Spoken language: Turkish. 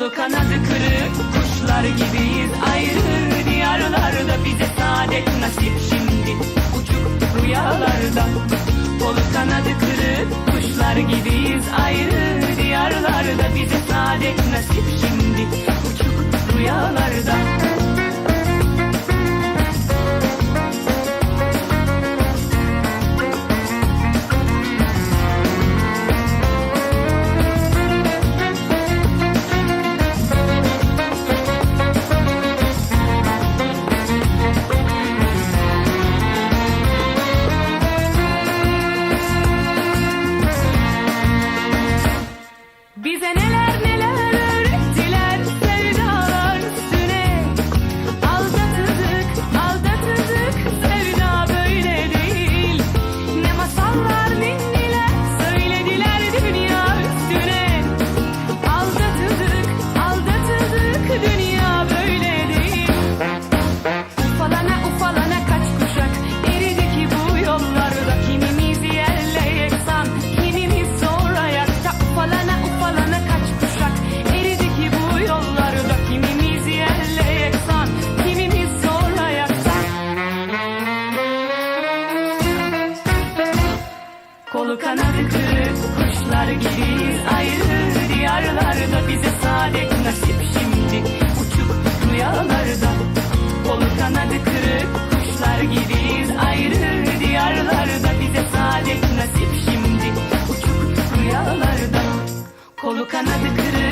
kanadı kırık kuşlar gibiyiz. Ayrı diyarlarda bize saadet nasip. Şimdi uçup rüyalarda Kolu kanadı kırık kuşlar gibiyiz. Ayrı diyarlarda bize neler neler Kolu kanadı kırık. Kuşlar gibiyiz ayrı Diyarlarda. Bize saadet nasip şimdi. Uçup rüyalarda. Kolu kanadı kırık. Kuşlar gibiyiz ayrı Diyarlarda. Bize saadet nasip şimdi. Uçup rüyalarda. Kolu kanadı kırık.